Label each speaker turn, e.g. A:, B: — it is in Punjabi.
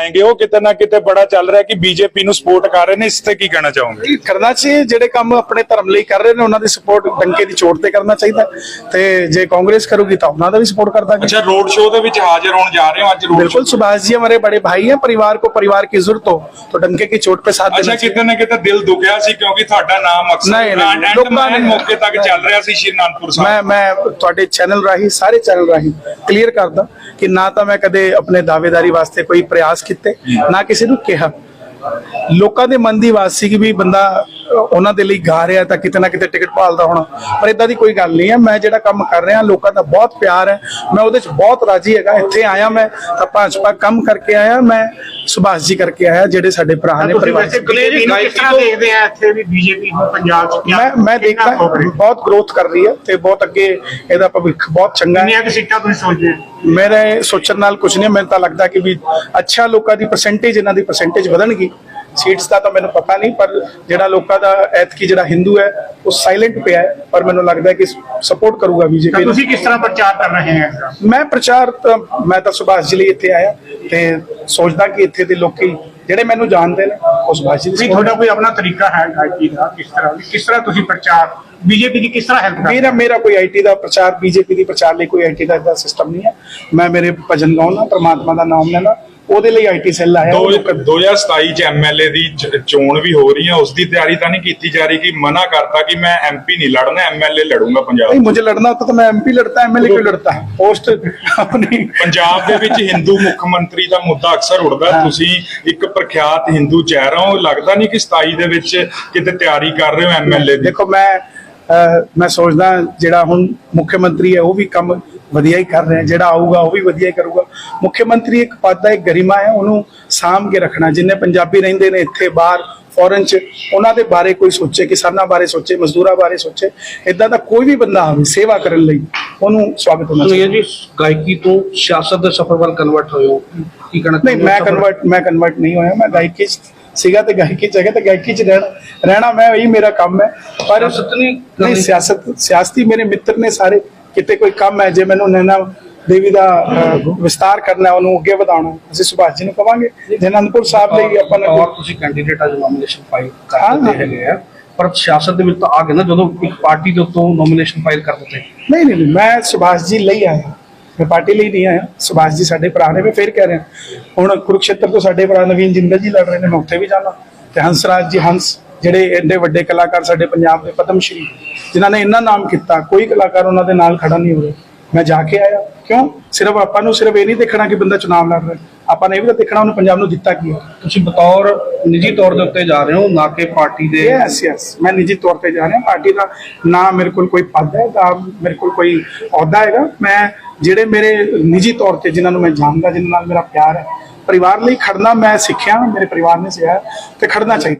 A: ਆਏਗੇ ਉਹ ਕਿਤੇ ਨਾ ਕਿਤੇ ਬੜਾ ਚੱਲ ਰਿਹਾ ਕਿ ਬੀਜੇਪੀ ਨੂੰ ਸਪੋਰਟ ਕਰ ਰਹੇ ਨੇ ਇਸ ਤੇ ਕੀ ਕਹਿਣਾ ਚਾਹੋਗੇ?
B: ਕਰਨਾ ਚਾਹੀਏ ਜਿਹੜੇ ਕੰਮ ਆਪਣੇ ਧਰਮ ਲਈ ਕਰ ਰਹੇ ਨੇ ਉਹਨਾਂ ਦੀ ਸਪੋਰਟ ਡੰਕੇ ਦੀ ਚੋਟ ਤੇ ਕਰਨਾ ਚਾਹੀਦਾ। ਤੇ ਜੇ ਕਾਂਗਰਸ ਕਰੂਗੀ ਤਾਂ ਉਹਨਾਂ ਦਾ ਵੀ ਸਪੋਰਟ ਕਰਦਾ
A: ਅੱਛਾ ਰੋਡ ਸ਼ੋਅ ਦੇ ਵਿੱਚ ਹਾਜ਼ਰ ਹੋਣ ਜਾ ਰਹੇ ਹਾਂ ਅੱਜ ਰੋਡ
B: ਬਿਲकुल सुभाष जी हमारे बड़े भाई हैं परिवार को परिवार की जरूरत हो तो डंके की चोट पे साथ
A: ਅੱਛਾ ਕਿਤੇ ਨਾ ਕਿਤੇ ਦਿਲ ਦੁਖਿਆ ਸੀ ਕਿਉਂਕਿ ਤੁਹਾਡਾ ਨਾਮ ਅਕਸਰ
B: ਨਹੀਂ,
A: ਬ੍ਰਾਂਡ
B: ਲੋਕਾਂ ਨੇ-
A: ਮੌਕੇ ਤੱਕ ਚੱਲ ਰਿਹਾ ਸੀ ਸ਼੍ਰੀ ਅਨੰਦਪੁਰ ਸਾਹਿਬ।
B: ਮੈਂ ਮੈਂ ਤੁਹਾਡੇ ਚੈਨਲ ਰਾਹੀਂ ਸਾਰੇ ਚੈਨਲ ਰਾਹੀਂ ਕਲੀਅਰ ਕਰਦਾ ਕਿ ਨਾ ਤਾਂ ਮੈਂ ਕਦੇ ਆਪਣੇ ਦਾਅਵੇਦਾਰੀ ਵਾਸਤੇ ਕੋਈ ਪ੍ਰਯਾਸ ਕੀਤੇ ਨਾ ਕਿਸੇ ਨੂੰ ਕਿਹਾ। ਲੋਕਾਂ ਦੇ ਮਨ ਦੀ ਆਵਾਜ਼ ਸੀ ਕਿ ਵੀ ਬੰਦਾ ਉਹਨਾਂ ਦੇ ਲਈ ਗਾ ਰਿਹਾ ਤਾਂ ਕਿਤੇ ਨਾ ਕਿਤੇ ਟਿਕਟ ਭਾਲਦਾ ਹੋਣਾ। ਪਰ ਇਦਾਂ ਦੀ ਕੋਈ ਗੱਲ ਨਹੀਂ ਹੈ। ਮੈਂ ਜਿਹੜਾ ਕੰਮ ਕਰ ਰਿਹਾ ਲੋਕਾਂ ਦਾ ਬਹੁਤ ਪਿਆਰ ਹੈ। ਮੈਂ ਉਹਦੇ ਚ ਬਹੁਤ ਰਾਜੀ ਹੈਗਾ। ਇੱਥੇ ਆਇਆ ਮੈਂ ਤਾਂ ਭਾਜਪਾ ਕੰਮ ਕਰਕੇ ਆਇਆ। ਮੈਂ ਸੁਭਾਸ਼ ਜੀ ਕਰਕੇ ਆਇਆ ਜਿਹੜੇ ਸਾਡੇ ਭਰਾ ਨੇ ਪਰਿਵਾਰ ਚ।
C: ਬੀਜੇਪੀ ਨੂੰ ਕਿਸ ਤਰ੍ਹਾਂ ਦੇਖਦੇ ਆ ਇੱਥੇ ਵੀ ਬੀਜੇਪੀ ਨੂੰ ਪੰਜਾਬ ਚ
B: ਮੈਂ ਮੈਂ ਦੇਖਦਾ? ਬਹੁਤ ਗਰੋਥ ਕਰ ਰਹੀ ਹੈ ਤੇ ਬਹੁਤ ਅੱਗੇ ਇਹਦਾ ਭਵਿੱਖ ਬਹੁਤ ਚੰਗਾ ਹੈ।
C: ਕਿੰਨੀਆਂ ਕੁ ਸੀਟਾਂ ਤੁਸੀਂ ਸੋਚਦੇ ਹੋ?
B: ਮੇਰੇ ਸੋਚਣ ਨਾਲ ਕੁਝ ਨਹੀਂ ਮੈਨੂੰ ਤਾਂ ਲੱਗਦਾ ਕਿ ਵੀ ਅੱਛਾ ਲੋਕਾਂ ਦੀ ਪਰਸੈਂਟੇਜ ਇਹਨਾਂ ਦੀ ਪਰਸੈਂਟੇਜ ਵਧਣਗੀ। ਸੀਟਸ ਦਾ ਤਾਂ ਮੈਨੂੰ ਪਤਾ ਨਹੀਂ ਪਰ ਜਿਹੜਾ ਲੋਕਾਂ ਦਾ ਐਤਕੀ ਜਿਹੜਾ ਹਿੰਦੂ ਹੈ ਉਹ ਸਾਇਲੈਂਟ ਪਿਆ ਹੈ ਪਰ ਮੈਨੂੰ ਲੱਗਦਾ ਕਿ ਸਪੋਰਟ ਕਰੂਗਾ ਬੀਜੇਪੀ
C: ਤੁਸੀਂ ਕਿਸ ਤਰ੍ਹਾਂ ਪ੍ਰਚਾਰ ਕਰ ਰਹੇ ਹੋ?
B: ਮੈਂ ਪ੍ਰਚਾਰ ਮੈਂ ਤਾਂ ਸੁਭਾਸ਼ ਜੀ ਲਈ ਇੱਥੇ ਆਇਆ ਤੇ ਸੋਚਦਾ ਕਿ ਇੱਥੇ ਦੇ ਲੋਕੀ ਜਿਹੜੇ ਮੈਨੂੰ ਜਾਣਦੇ ਨੇ ਉਹ ਸੁਭਾਸ਼ ਜੀ ਦੀ
C: ਤੁਹਾਡਾ ਕੋਈ ਆਪਣਾ ਤਰੀਕਾ ਹੈ ਗਾਇਕੀ ਦਾ ਕਿਸ ਤਰ੍ਹਾਂ ਕਿਸ ਤਰ੍ਹਾਂ ਤੁਸੀਂ ਪ੍ਰਚਾਰ ਬੀਜੇਪੀ ਦੀ ਕਿਸ ਤਰ੍ਹਾਂ ਹੈਲਪ ਕਰਦੇ
B: ਮੇਰਾ ਮੇਰਾ ਕੋਈ ਆਈਟੀ ਦਾ ਪ੍ਰਚਾਰ ਬੀਜੇਪੀ ਦੀ ਪ੍ਰਚਾਰ ਲਈ ਕੋਈ ਆਈਟੀ ਦਾ ਸਿਸਟਮ ਨਹੀਂ ਹੈ। ਮੈਂ ਮੇਰੇ ਭਜਨ ਗਾਉਣਾ ਪ੍ਰਮਾਤਮਾ ਦਾ ਨਾਮ ਲੈਣਾ ਉਹਦੇ ਲਈ ਆਈਟੀ ਸੈੱਲ ਆਇਆ
A: 2027 ਚ ਐਮਐਲਏ ਦੀ ਚੋਣ ਵੀ ਹੋ ਰਹੀ ਹੈ ਉਸ ਦੀ ਤਿਆਰੀ ਤਾਂ ਨਹੀਂ ਕੀਤੀ ਜਾ ਰਹੀ ਕਿ ਮਨਾ ਕਰਤਾ ਕਿ ਮੈਂ ਐਮਪੀ ਨਹੀਂ ਲੜਨਾ ਐਮਐਲਏ ਲੜੂੰਗਾ ਪੰਜਾਬ
B: ਨਹੀਂ ਮੈਨੂੰ ਲੜਨਾ ਤਾਂ ਮੈਂ ਐਮਪੀ ਲੜਦਾ ਐਮਐਲਏ ਕਿਉਂ ਲੜਦਾ ਪੋਸਟ ਆਪਣੀ
A: ਪੰਜਾਬ ਦੇ ਵਿੱਚ ਹਿੰਦੂ ਮੁੱਖ ਮੰਤਰੀ ਦਾ ਮੁੱਦਾ ਅਕਸਰ ਉੱਠਦਾ ਤੁਸੀਂ ਇੱਕ ਪ੍ਰਖਿਆਤ ਹਿੰਦੂ ਚਿਹਰਾ ਹੋ ਲੱਗਦਾ ਨਹੀਂ ਕਿ 27 ਦੇ ਵਿੱਚ ਕਿਤੇ ਤਿਆਰੀ ਕਰ ਰਹੇ ਹੋ ਐਮਐਲਏ
B: ਦੇਖੋ ਮੈਂ ਮੈਂ ਸੋਚਦਾ ਜਿਹੜਾ ਹੁਣ ਮੁੱਖ ਮੰਤਰੀ ਹੈ ਉਹ ਵੀ ਕੰਮ ਵਧੀਆ ਹੀ ਕਰ ਰਿਹਾ ਜਿਹੜਾ ਆਊਗਾ ਉਹ ਵੀ ਵਧੀਆ ਹੀ ਕਰੂਗਾ। ਮੁੱਖ ਮੰਤਰੀ ਇੱਕ ਪਦ ਦਾ ਇੱਕ ਗਰਿਮਾ ਹੈ ਉਹਨੂੰ ਸਾਂਭ ਕੇ ਰੱਖਣਾ ਜਿੰਨੇ ਪੰਜਾਬੀ ਰਹਿੰਦੇ ਨੇ ਇੱਥੇ ਬਾਹਰ ਫੋਰਨ ਚ ਉਹਨਾਂ ਦੇ ਬਾਰੇ ਕੋਈ ਸੋਚੇ ਕਿਸਾਨਾਂ ਬਾਰੇ ਸੋਚੇ ਮਜ਼ਦੂਰਾਂ ਬਾਰੇ ਸੋਚੇ ਇਦਾਂ ਦਾ ਕੋਈ ਵੀ ਬੰਦਾ ਆਵੇ ਸੇਵਾ ਕਰਨ ਲਈ ਉਹਨੂੰ ਸਵਾਗਤ ਹੋਣਾ ਚਾਹੀਦਾ।
D: ਜੀ ਗਾਇਕੀ ਤੋਂ ਸਿਆਸਤ ਦੇ ਸਫਰ ਵੱਲ ਕਨਵਰਟ ਹੋਏ ਹੋ ਕੀ ਕਹਿਣਾ
B: ਨਹੀਂ
D: ਹੋ
B: ਮੈਂ ਕਨਵਰਟ ਮੈਂ ਕਨਵਰਟ ਨਹੀਂ ਹੋਇਆ ਮੈਂ ਗਾਇਕੀ 'ਚ ਸੀਗਾ ਤੇ ਗਾਇਕੀ 'ਚ ਹੈਗਾ ਤੇ ਗਾਇਕੀ 'ਚ ਰਹਿਣਾ ਰਹਿਣਾ ਮੈਂ ਇਹੀ ਮੇਰਾ ਕੰਮ ਹੈ। ਪਰ
D: ਸਿਆਸਤ ਨਹੀਂ।
B: ਸਿਆਸਤ ਸਿਆਸਤੀ ਮੇਰੇ ਮਿੱਤਰ ਨੇ ਸਾਰੇ ਕਿਤੇ ਕੋਈ ਕੰਮ ਹੈ ਜੇ ਮੈਨੂੰ ਨੈਣਾ ਦੇਵੀ ਦਾ ਵਿਸਤਾਰ ਕਰਨਾ ਉਹਨੂੰ ਅੱਗੇ ਵਧਾਉਣਾ ਅਸੀਂ ਸੁਭਾਸ਼ ਜੀ ਨੂੰ ਕਵਾਂਗੇ ਜੇ ਅਨੰਦਪੁਰ ਸਾਹਿਬ ਲਈ ਆਪਾਂ ਨੇ
D: ਔਰ ਤੁਸੀਂ ਕੈਂਡੀਡੇਟ ਅੱਜ ਨੋਮੀਨੇਸ਼ਨ ਫਾਈਲ ਕਰ ਦਿੱਤੇ ਹੈਗੇ ਆ ਪਰ ਸਿਆਸਤ ਦੇ ਵਿੱਚ ਤਾਂ ਆ ਗਏ ਨਾ ਜਦੋਂ ਇੱਕ ਪਾਰਟੀ ਦੇ ਉੱਤੋਂ ਨੋਮੀਨੇਸ਼ਨ ਫਾਈਲ ਕਰ ਦਿੱਤੇ।
B: ਨਹੀਂ ਨਹੀਂ ਨਹੀਂ, ਮੈਂ ਸੁਭਾਸ਼ ਜੀ ਲਈ ਆਇਆ ਮੈਂ ਪਾਰਟੀ ਲਈ ਨਹੀਂ ਆਇਆ। ਸੁਭਾਸ਼ ਜੀ ਸਾਡੇ ਭਰਾ ਨੇ ਮੈਂ ਫੇਰ ਕਹਿ ਰਿਹਾ। ਹੁਣ ਕੁਰੂਕਸ਼ੇਤਰ ਤੋਂ ਸਾਡੇ ਭਰਾ ਨਵੀਨ ਜਿੰਦਲ ਜੀ ਲੜ ਰਹੇ ਨੇ ਮੈਂ ਉੱਥੇ ਵੀ ਜਾਣਾ। ਤੇ ਹੰਸਰਾਜ ਜੀ ਹੰਸ। ਜਿਹੜੇ ਐਡੇ ਵੱਡੇ ਕਲਾਕਾਰ ਸਾਡੇ ਪੰਜਾਬ ਦੇ ਪਦਮ ਸ਼੍ਰੀ ਜਿਨ੍ਹਾਂ ਨੇ ਇੰਨਾ ਨਾਮ ਕੀਤਾ ਕੋਈ ਕਲਾਕਾਰ ਉਹਨਾਂ ਦੇ ਨਾਲ ਖੜਾ ਨਹੀਂ ਹੋ ਰਿਹਾ। ਮੈਂ ਜਾ ਕੇ ਆਇਆ। ਕਿਉਂ? ਸਿਰਫ ਆਪਾਂ ਨੂੰ ਸਿਰਫ ਇਹ ਨਹੀਂ ਦੇਖਣਾ ਕਿ ਬੰਦਾ ਚੁਣਾਵ ਲੜ ਰਿਹਾ ਆਪਾਂ ਨੇ ਇਹ ਵੀ ਤਾਂ ਦੇਖਣਾ ਉਹਨੇ ਪੰਜਾਬ ਨੂੰ ਦਿੱਤਾ ਕੀ ਹੈ।
D: ਤੁਸੀਂ ਬਤੌਰ ਨਿੱਜੀ ਤੌਰ ਦੇ ਉੱਤੇ ਜਾ ਰਹੇ ਹੋ ਨਾ ਕਿ ਪਾਰਟੀ ਦੇ
B: ਯੈਸ ਯੈਸ ਮੈਂ ਨਿੱਜੀ ਤੌਰ ਤੇ ਜਾ ਰਿਹਾ। ਪਾਰਟੀ ਦਾ ਨਾ ਮੇਰੇ ਕੋਲ ਕੋਈ ਪਦ ਹੈ ਨਾ ਮੇਰੇ ਕੋਲ ਕੋਈ ਅਹੁਦਾ ਹੈਗਾ। ਮੈਂ ਜਿਹੜੇ ਮੇਰੇ ਨਿੱਜੀ ਤੌਰ ਤੇ ਜਿਨ੍ਹਾਂ ਨੂੰ ਮੈਂ ਜਾਣਦਾ ਜਿਨ੍ਹਾਂ ਨਾਲ ਮੇਰਾ ਪਿਆਰ ਹੈ ਪਰਿਵਾਰ ਲਈ ਖੜਨਾ ਮੈਂ ਸਿੱਖਿਆ ਮੇਰੇ ਪਰਿਵਾਰ ਨੇ ਸਿਖਾਇਆ ਤੇ ਖੜਨਾ ਚਾਹੀਦਾ।